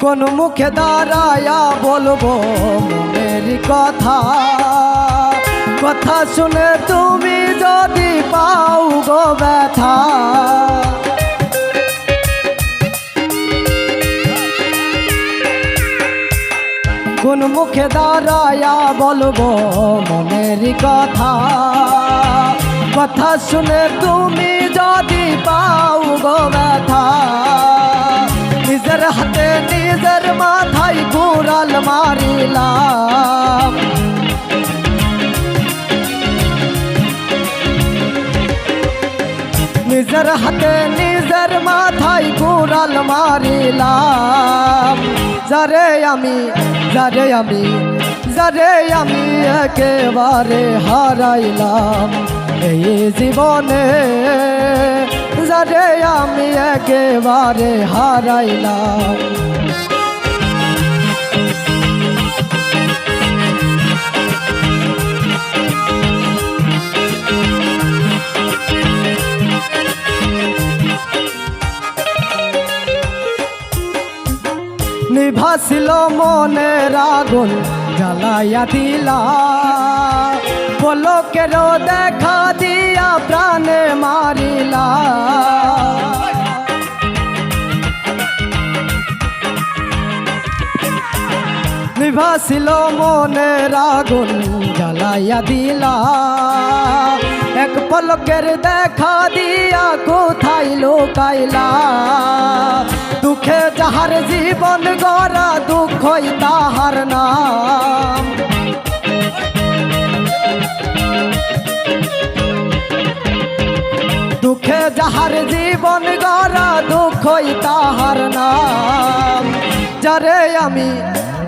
কোন মুখে দাঁড়ায়া বলব মনের কথা। কথা শুনে তুমি যদি পাও গো ব্যথা। কোন মুখে দাঁড়ায়া বলব মনের কথা। কথা শুনে তুমি যদি পাও গো ব্যথা। নিজের হাতে নিজের মাথায় কুড়াল মারিলাম নিজের হাতে নিজের মাথায় কুড়াল মারিলাম যারে আমি যারে আমি যারে আমি একেবারে হারাইলাম এই জীবনে যারে আমি একেবারে হারাইলাম। নিভাসিল মনে আগুন জ্বালাইয়া দিলা পলকের দেখা নিভাছিল মনের আগুন, জ্বালাইয়া দিলা। এক পলকের দেখা দিয়া কোথায় লোকাইলা? দুঃখে যাহার জীবন গড়া দুঃখই তাহার নাম। দুঃখে যাহার জীবন গড়া দুঃখই তাহার নাম। যারে আমি